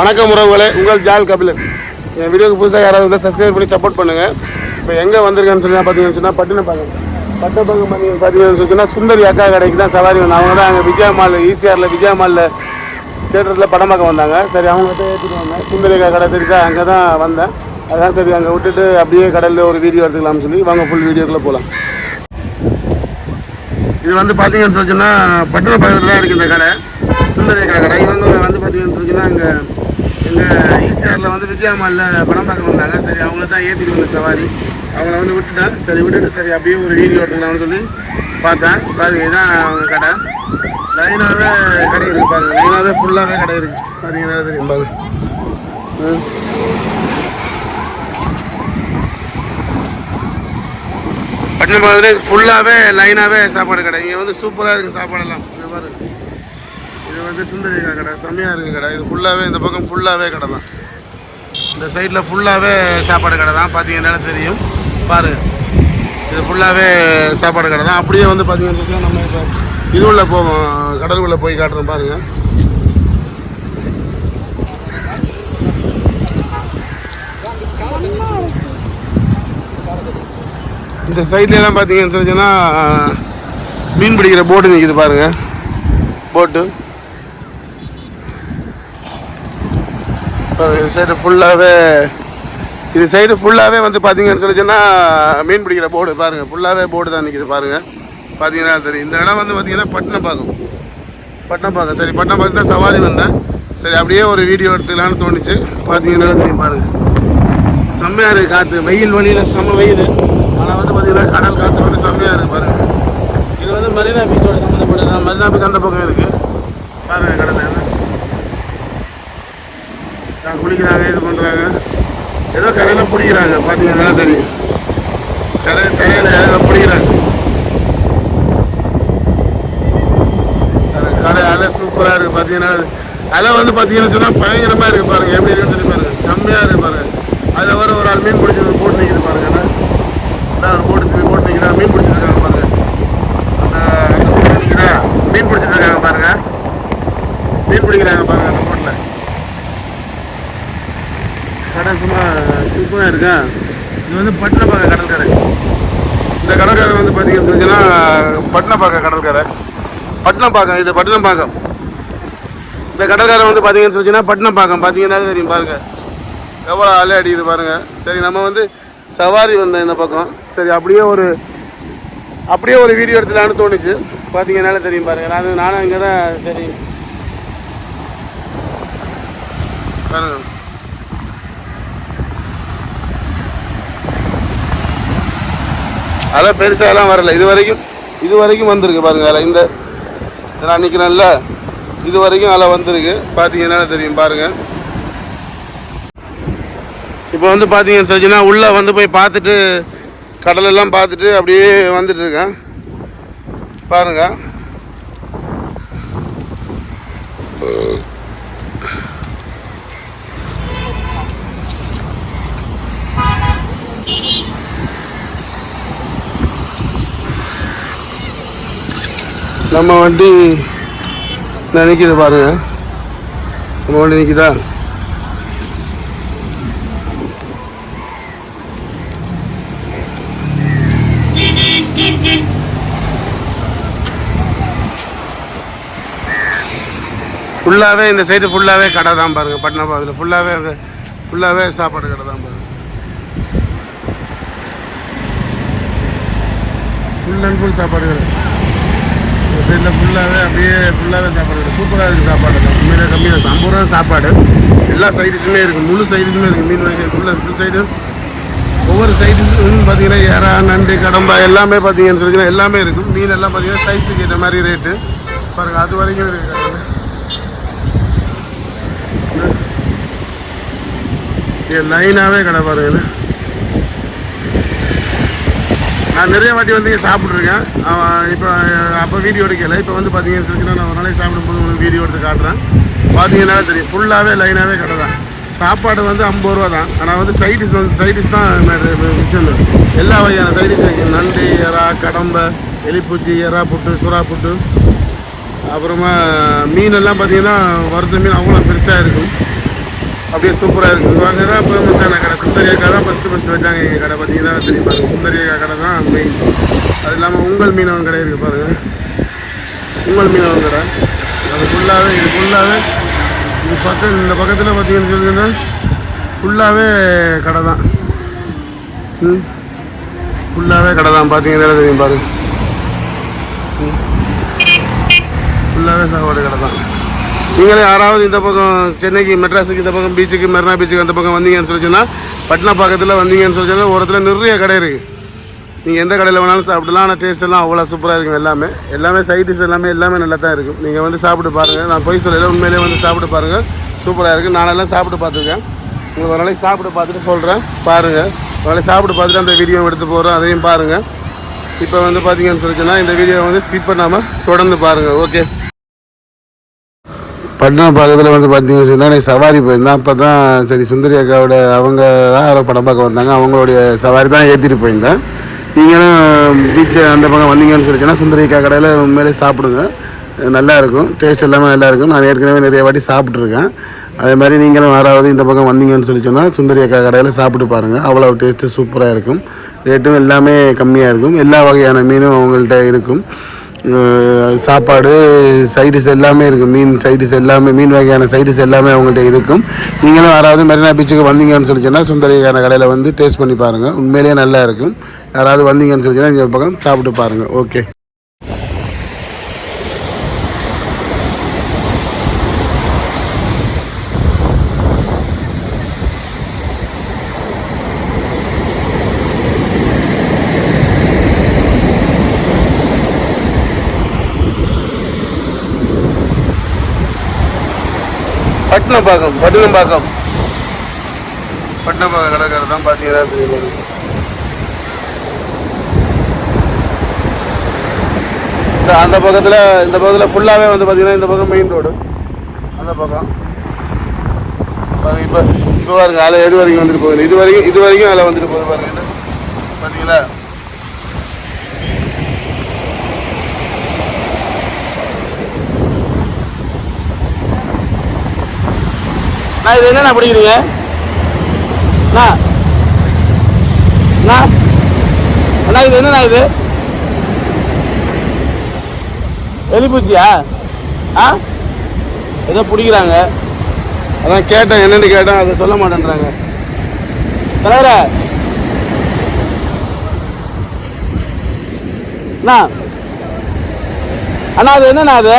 வணக்கம் உறவுகளே உங்கள் ஜால் கபிலன். என் வீடியோக்கு புதுசாக யாராவது இருந்தால் சப்ஸ்கிரைப் பண்ணி சப்போர்ட் பண்ணுங்கள் இப்போ எங்கே வந்திருக்கேன்னு சொன்னால் பார்த்தீங்கன்னு சொன்னால் பட்டினப்பாக்கம். பட்டப்பாக்கம் பண்ணி பார்த்தீங்கன்னு சொன்னால் சுந்தரி அக்கா கடைக்கு தான் சவாரி வந்தாங்க அவங்க தான் அங்கே விஜயா மாலில் ஈசிஆரில் விஜயா மாலில் தேட்டரில் படம் பார்க்க வந்தாங்க. சரி அவங்ககிட்ட ஏற்றிட்டு வந்தேன். சுந்தரி அக்கா கடை தெரிஞ்சா அங்கே தான் வந்தேன். அதான் சரி அங்கே விட்டுட்டு அப்படியே கடலில் ஒரு வீடியோ எடுத்துக்கலாம்னு சொல்லி வாங்க ஃபுல் வீடியோக்குள்ளே போகலாம் இது வந்து பார்த்தீங்கன்னு சொன்னால் பட்டண பக்கத்தில் தான் இருக்குது இந்த கடை. சுந்தரி அக்கா கடை. இவங்க வந்து பார்த்தீங்கன்னு சொன்னால் அங்கே எங்கள் ஈசிஆரில் வந்து விஜயா மாலில் படம் பார்க்க வந்தாங்க. சரி அவங்கள தான் ஏற்றிட்டு வந்த சவாரி. அவங்கள வந்து விட்டுட்டேன் சரி விட்டுட்டு சரி அப்படியே ஒரு வீடியோ எடுத்துக்கலாம்னு சொல்லி பார்த்தேன் பாருங்க இதான் அவங்க கடை. லைனாகவே கடை இருக்குது பாருங்க. லைனாகவே ஃபுல்லாகவே கடை இருக்குது பார்த்தீங்கன்னா தெரியும். பாருங்க. பட்டினம் பக்கத்துல ஃபுல்லாகவே லைனாகவே சாப்பாடு கடை. இங்கே வந்து சூப்பராக இருக்குது சாப்பாடெல்லாம். இங்க பாருங்க. இது வந்து சுந்தரிகா கடை செம்மையாக இருக்குது கடை. இது ஃபுல்லாகவே இந்த பக்கம் ஃபுல்லாகவே கடை தான். இந்த சைடில் ஃபுல்லாகவே சாப்பாடு கடை தான். பார்த்தீங்கன்னா தெரியும். பாருங்க. இது ஃபுல்லாகவே சாப்பாடு கடை தான். அப்படியே வந்து பார்த்தீங்கன்னா நம்ம இப்போ இது உள்ள போவோம் கடலுக்குள்ளே போய் காட்டுறோம். பாருங்க. இந்த சைட்லலாம் பார்த்தீங்கன்னு சொன்னால் மீன் பிடிக்கிற போட்டு நிற்கிது பாருங்கள் போட்டு இப்போ இந்த சைடு ஃபுல்லாகவே இது சைடு ஃபுல்லாகவே வந்து பார்த்தீங்கன்னு சொல்லிச்சுன்னா மீன் பிடிக்கிற போர்டு பாருங்கள் ஃபுல்லாகவே போர்டு தான் நிற்கிது பாருங்கள் பார்த்தீங்கன்னா தெரியும். இந்த இடம் வந்து பார்த்தீங்கன்னா பட்டினப்பாக்கம். பட்டினப்பாக்கம். சரி பட்டினப்பாக்கம் தான் சவாரி வந்தேன். சரி அப்படியே ஒரு வீடியோ எடுத்துக்கலான்னு தோணுச்சு. பார்த்தீங்கன்னா தெரியும் பாருங்கள் செம்மையாக இருக்குது காற்று வெயில் வழியில் செம்ம வெயில். ஆனால் வந்து பார்த்தீங்கன்னா கடல் காற்று வந்து செம்மையாக இருக்குது பாருங்கள் இது வந்து மரீனா பீச்சோட சம்மந்தப்பட்டது மரீனா பீச் அந்த பக்கம் இருக்குது பாருங்கள் கடல். குளிக்கிறாங்க இது பண்ணுறாங்க ஏதோ கரையில் பிடிக்கிறாங்க பார்த்தீங்கன்னா தெரியும் கரை கரையில் பிடிக்கிறாங்க. கடை அலை சூப்பராக இருக்குது பார்த்தீங்கன்னா அலை வந்து பார்த்தீங்கன்னு சொன்னால் பயங்கரமாக இருக்குது பாருங்கள் எப்படி இருக்குன்னு சொல்லி பாருங்கள் செம்மையாக இருக்குது பாருங்கள் அதில் வர ஒரு ஆள் மீன் பிடிச்சி போட்டு நிற்கிது பாருங்க. அதான் போட்டு போட்டு நிற்கிறா மீன் பிடிச்சிருக்காங்க பாருங்க அந்த அந்த போட்டு நிற்கிறா மீன் பிடிச்சிட்டு இருக்காங்க பாருங்க மீன் பிடிக்கிறாங்க பாருங்க அந்த போட்டில் கடை சும்மா சூப்பராக இருக்கா? இது வந்து பட்டினப்பாக்க கடற்கரை. இந்த கடற்கரை வந்து பார்த்தீங்கன்னு சொன்னீங்கன்னா பட்டினப்பாக்க கடற்கரை. பட்டினப்பாக்கம் இது பட்டினப்பாக்கம் இந்த கடற்கரை வந்து பார்த்தீங்கன்னு சொன்னீங்கன்னா பட்டினப்பாக்கம் பார்த்தீங்கன்னா தெரியும் பாருங்கள் எவ்வளோ அலை அடிக்குது பாருங்கள் சரி நம்ம வந்து சவாரி வந்தோம் இந்த பக்கம். சரி அப்படியே ஒரு அப்படியே ஒரு வீடியோ எடுத்துலான்னு தோணுச்சு. பார்த்தீங்கன்னால தெரியும் பாருங்கள் நான் நானும் இங்கே தான் சரி அதெல்லாம் பெருசாக எல்லாம் வரல. இது வரைக்கும் இது வரைக்கும் வந்திருக்கு பாருங்கள் அதில் இந்த நான் நிற்கிறேன்ல இது வரைக்கும் அதில் வந்திருக்கு. பார்த்தீங்கன்னா தெரியும் பாருங்கள் இப்போ வந்து பார்த்தீங்கன்னு சொல்லிச்சுன்னா உள்ளே வந்து போய் பார்த்துட்டு கடலெல்லாம் பார்த்துட்டு அப்படியே வந்துட்டுருக்கேன் பாருங்கள் நம்ம வண்டி நினைக்குது பாருங்க. நம்ம வண்டி நிற்கிதா ஃபுல்லாகவே இந்த சைடு ஃபுல்லாகவே கடை தான் பாருங்க. பட்னாபாத்தில் ஃபுல்லாகவே அந்த ஃபுல்லாகவே சாப்பாடு கடை தான் பாருங்க. ஃபுல் அண்ட் ஃபுல் சாப்பாடு கடை. சைடில் ஃபுல்லாகவே அப்படியே ஃபுல்லாகவே சாப்பாடு சூப்பராக இருக்குது சாப்பாடு. உண்மையிலே கம்மியாக இருக்குது ஐம்பது ரூபா சாப்பாடு. எல்லா சைடிஸுமே இருக்குது முழு சைடிஸுமே இருக்குது மீன் வகை ஃபுல்லாக ஃபுல் சைடு ஒவ்வொரு சைடுன்னு பார்த்தீங்கன்னா ஏறா நண்டு கடம்பா எல்லாமே பார்த்தீங்கன்னு சொல்லிங்கன்னா எல்லாமே இருக்கும். மீன் எல்லாம் பார்த்தீங்கன்னா சைஸுக்கு ஏற்ற மாதிரி ரேட்டு பாருங்க அது வரைக்கும் இருக்குது லைனாகவே கடை பாருங்க இது. நான் நிறைய வாட்டி வந்து இங்கே சாப்பிட்ருக்கேன் இப்போ அப்போ வீடியோ எடுக்கல. இப்போ வந்து பார்த்தீங்கன்னு சொல்லிச்சுன்னா நான் ஒரு நாளைக்கு சாப்பிடும்போது உங்களுக்கு வீடியோ எடுத்து காட்டுறேன். பார்த்தீங்கன்னா தெரியும். ஃபுல்லாகவே லைனாகவே கடை தான். சாப்பாடு வந்து ஐம்பது ரூபா தான். ஆனால் வந்து சைடிஷ் வந்து சைடிஷ் தான் விஷயம் எல்லா வகையான சைடிஷ் இருக்குது நண்டு எறா கடம்பை எலிப்பூச்சி எறா புட்டு சுறா புட்டு. அப்புறமா மீன் எல்லாம் பார்த்தீங்கன்னா வறுத்த மீன் அவ்வளோ பெருசாக இருக்கும். அப்படியே சூப்பராக இருக்குது இது வாங்க தான் ஃபேமஸான கடை சுந்தரியக்கா தான் ஃபஸ்ட்டு ஃபஸ்ட்டு வச்சாங்க எங்கள் கடை. பார்த்தீங்கன்னா தெரியும்? பாருங்கள் சுந்தரியக்கா கடை தான் மெயின் அது இல்லாமல் உங்கள் மீனவன் கடை இருக்குது பாருங்கள் உங்கள் மீனவன் கடை. அது ஃபுல்லாகவே இது ஃபுல்லாகவே இது பக்கம் இந்த பக்கத்தில் பார்த்தீங்கன்னு சொல்லுங்கன்னா ஃபுல்லாகவே கடை தான். ம்? ஃபுல்லாகவே கடை தான். பார்த்தீங்கன்னா தெரியும் பாருங்க. ஃபுல்லாகவே சாப்பாடு கடை தான். நீங்களே யாராவது இந்த பக்கம் சென்னைக்கு மெட்ராஸுக்கு இந்த பக்கம் பீச்சுக்கு மெரினா பீச்சுக்கு அந்த பக்கம் வந்தீங்கன்னு சொல்லி சொன்னால் பட்னா பக்கத்தில் வந்தீங்கன்னு சொல்லி சொன்னால் ஒரு இடத்துல நிறைய கடை இருக்குது நீங்கள் எந்த கடையில் வேணாலும் சாப்பிடலாம். ஆனால் டேஸ்ட்டெல்லாம் அவ்வளோ சூப்பராக இருக்கும் எல்லாமே. எல்லாமே சைடிஸ் எல்லாமே எல்லாமே நல்லா தான் இருக்கும். நீங்கள் வந்து சாப்பிட்டு பாருங்கள் நான் போய் சொல்லல உண்மையிலேயே வந்து சாப்பிட்டு பாருங்கள் சூப்பராக இருக்குது நானெல்லாம் சாப்பிட்டு பார்த்துருக்கேன். உங்களுக்கு ஒரு நாளைக்கு சாப்பிட்டு பார்த்துட்டு சொல்கிறேன் பாருங்கள் ஒரு நாளைக்கு சாப்பிட்டு பார்த்துட்டு அந்த வீடியோ எடுத்து போகிறோம் அதையும் பாருங்கள் இப்போ வந்து பார்த்தீங்கன்னு சொல்லி சொன்னால் இந்த வீடியோ வந்து ஸ்கிப் பண்ணாமல் தொடர்ந்து பாருங்கள் ஓகே பட்னா பக்கத்தில் வந்து பார்த்தீங்கன்னு சொன்னால் சவாரி போயிருந்தேன். அப்போ தான் சரி சுந்தரி அக்காவோட அவங்க தான் யாரோ படம் பார்க்க வந்தாங்க. அவங்களுடைய சவாரி தான் ஏற்றிட்டு போயிருந்தேன். நீங்களும் பீச்சு அந்த பக்கம் வந்தீங்கன்னு சொல்லிச்சுன்னா சுந்தரி அக்கா கடையில் உண்மையிலே சாப்பிடுங்க. நல்லா இருக்கும். டேஸ்ட் எல்லாமே நல்லா இருக்கும். நான் ஏற்கனவே நிறைய வாட்டி சாப்பிட்ருக்கேன் அதே மாதிரி நீங்களும் யாராவது இந்த பக்கம் வந்தீங்கன்னு சொல்லி சொன்னால் சுந்தரி அக்கா கடையில் சாப்பிட்டு பாருங்கள் அவ்வளோ டேஸ்ட்டு சூப்பராக இருக்கும். ரேட்டும் எல்லாமே கம்மியாக இருக்கும். எல்லா வகையான மீனும் அவங்கள்ட்ட இருக்கும். சாப்பாடு சைடிஸ் எல்லாமே இருக்கும். மீன் சைடிஸ் எல்லாமே மீன் வகையான சைடிஸ் எல்லாமே அவங்கள்ட்ட இருக்கும். நீங்களும் யாராவது மெரினா பீச்சுக்கு வந்தீங்கன்னு சொல்லி சொன்னால் சுந்தரிக்கான கடையில் வந்து டேஸ்ட் பண்ணி பாருங்கள் உண்மையிலேயே நல்லா இருக்கும். யாராவது வந்தீங்கன்னு சொல்லி சொன்னால் இங்கே பக்கம் சாப்பிட்டு பாருங்கள் ஓகே பட்டினப்பாக்கம். பட்டினப்பாக்கம் பட்டினப்பாக்கம் கடற்கரை தான் பார்த்தீங்கன்னா தெரியும் அந்த பக்கத்தில் இந்த பக்கத்தில் ஃபுல்லாகவே வந்து பார்த்தீங்கன்னா இந்த பக்கம் மெயின் ரோடு அந்த பக்கம். இப்போ இப்போ பாருங்க அதில் எது வரைக்கும் வந்துட்டு போகுது? இது வரைக்கும் இது வரைக்கும் அதில் வந்துட்டு போகுது பாருங்க. பார்த்தீங்களா நான் இது என்னண்ணா பிடிக்கிறீங்க? அண்ணா. அண்ணா. அண்ணா இது என்னண்ணா இது? எலிப்பூச்சியா ஆ? ஏதோ பிடிக்கிறாங்க. அதான் கேட்டேன் என்னன்னு கேட்டேன் அதை சொல்ல மாட்டேன்றாங்க. தலைவர. அண்ணா. அண்ணா அது என்னண்ணா அது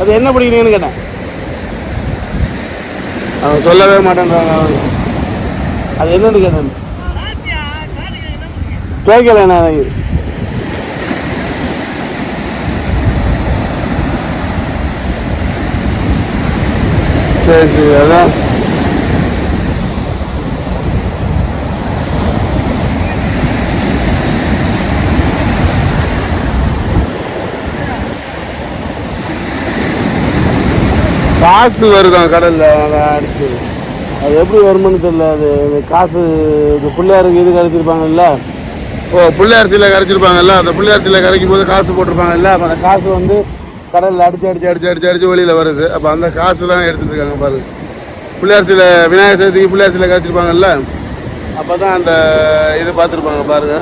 அது என்ன பிடிக்கிறீங்கன்னு கேட்டேன். அவன் சொல்லவே மாட்டேன்றாங்க. அவங்க அது என்னன்னு கேட்டேன். கேட்கல நான். சரி சரி அதான். காசு வருதான் கடலில் அதை அடிச்சு. அது எப்படி வருமானு தெரியல. அது காசு இது பிள்ளையாருக்கு இது கரைச்சிருப்பாங்கல்ல ஓ பிள்ளையார் சிலை கரைச்சிருப்பாங்கல்ல? அந்த பிள்ளையார் சிலை கரைக்கும் போது காசு போட்டிருப்பாங்கல்ல? அப்போ அந்த காசு வந்து கடலில் அடிச்சு அடிச்சு அடிச்சு அடிச்சு அடிச்சு வெளியில் வருது. அப்போ அந்த காசுலாம் எடுத்துட்டு இருக்காங்க பாருங்க பிள்ளையார் சிலை விநாயகர் சதுர்த்திக்கு பிள்ளையார் சிலை கரைச்சிருப்பாங்கல்ல? அப்போ தான் அந்த இது பார்த்துருப்பாங்க பாருங்க.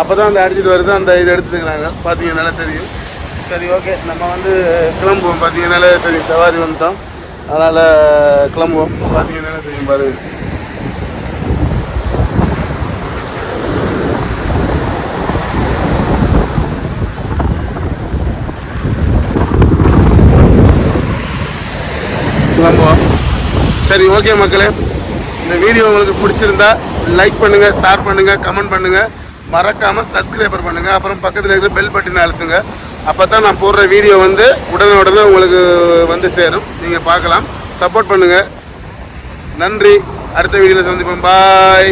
அப்போ தான் அந்த அடிச்சிட்டு வருது. அந்த இது எடுத்துக்கிறாங்க நல்லா தெரியும். சரி ஓகே நம்ம வந்து கிளம்புவோம். பார்த்தீங்கன்னாலே தெரியும் சவாரி வந்துட்டோம். அதனால் கிளம்புவோம். பார்த்தீங்கன்னாலே தெரியும் பாருங்க கிளம்புவோம். சரி ஓகே மக்களே. இந்த வீடியோ உங்களுக்கு பிடிச்சிருந்தா லைக் பண்ணுங்க ஷேர் பண்ணுங்க கமெண்ட் பண்ணுங்க. மறக்காம சப்ஸ்கிரைபர் பண்ணுங்க. அப்புறம் பக்கத்தில் இருக்கிற பெல் பட்டினை அழுத்துங்க. அப்போ தான் நான் போடுற வீடியோ வந்து உடனே உடனே உங்களுக்கு வந்து சேரும். நீங்கள் பார்க்கலாம். சப்போர்ட் பண்ணுங்கள் நன்றி. அடுத்த வீடியோவில் சந்திப்போம். பாய்